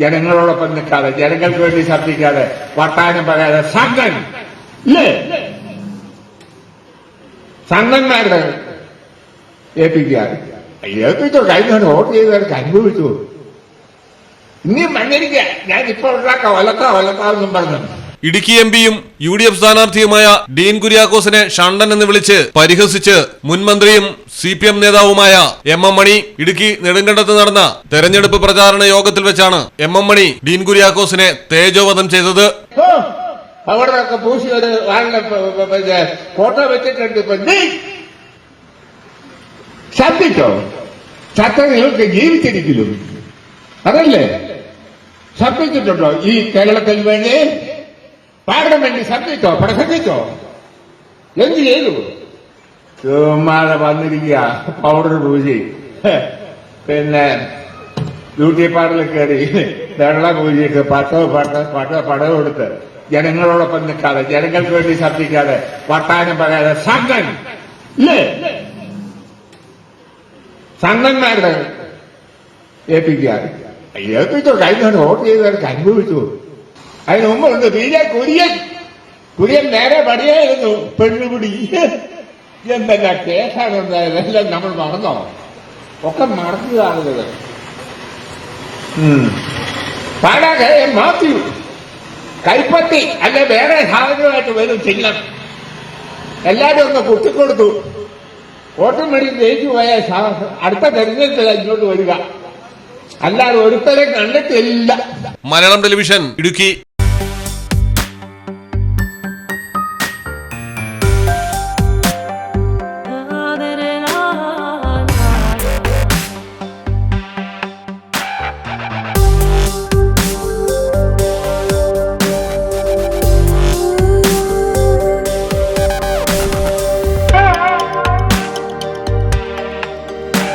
ജനങ്ങളോടൊപ്പം നിൽക്കാതെ ജനങ്ങൾക്ക് വേണ്ടി ശബ്ദിക്കാതെ വർത്താനം പറയാതെ സംഘൻ ഇല്ലേ? സംഘന്മാരുടെ ഏൽപ്പിക്കുക. ഏൽപ്പിച്ചോ കഴിഞ്ഞ വോട്ട് ചെയ്തവർക്ക് അനുഭവിച്ചു. ഇനിയും മണ്ണിരിക്കുക ഞാൻ ഇപ്പൊ ഉണ്ടാക്കാം ഒലത്താ ഒലത്താന്നും പറഞ്ഞു ഇടുക്കി എം പിയും യു ഡി എഫ് സ്ഥാനാർത്ഥിയുമായ ഡീൻ കുര്യാക്കോസിനെ ഷണ്ടൻ എന്ന് വിളിച്ച് പരിഹസിച്ച് മുൻമന്ത്രിയും സി പി എം നേതാവുമായ എം എം മണി ഇടുക്കി നെടുങ്കണ്ടത്ത് നടന്ന തെരഞ്ഞെടുപ്പ് പ്രചാരണ യോഗത്തിൽ വെച്ചാണ് എം എം മണി ഡീൻ കുര്യാക്കോസിനെ തേജോവധം ചെയ്തത്. അവിടെ ഫോട്ടോ വെച്ചിട്ടുണ്ട് ശബ്ദിച്ചോ അതല്ലേ? ശബ്ദിച്ചിട്ടുണ്ടോ ഈ കേരളത്തിൽ വേണ്ടി പാർലമെന്റ് പട പ്രസംഗിച്ചോ എന്ത് ചെയ്തു ചുമ്മാതെ വന്നിരിക്കുക. പൗഡർ പൂജി പിന്നെ ബ്യൂട്ടി പാർലറിൽ കയറി വെള്ള പൂജയ്ക്ക് പട്ടോ പട്ട പട്ട പടം കൊടുത്ത് ജനങ്ങളോടൊപ്പം നിൽക്കാതെ ജനങ്ങൾക്ക് വേണ്ടി ശബ്ദിക്കാതെ വട്ടാനം പറയാതെ സംഘം ഇല്ലേ? സംഘന്മാരുടെ ഏൽപ്പിക്കുക. ഏൽപ്പിച്ചോ? കഴിഞ്ഞ വോട്ട് ചെയ്തവർക്ക് അനുഭവിച്ചു. അതിന് മുമ്പുണ്ട് ഉണ്ട് ജെ കുര്യൻ. കുര്യൻ നേരെ പടിയായിരുന്നു പെണ്ണുപിടി. എന്തെല്ലാം കേസാണ് എന്തായാലും? എല്ലാം നമ്മൾ മറന്നോ? ഒക്കെ മറന്നു കാണുന്നത്. പാടാകെ മാത്യു കൈപ്പത്തി അല്ല വേറെ സാധനമായിട്ട് വരും ചിഹ്നം. എല്ലാവരും ഒന്ന് കുത്തിക്കൊടുത്തു. വോട്ടും വഴി ജയിച്ചു പോയ അടുത്ത തെരഞ്ഞെടുപ്പിൽ ഇങ്ങോട്ട് വരിക. അല്ലാതെ ഒരുത്തരെ കണ്ടിട്ടില്ല. Malayalam television Idukki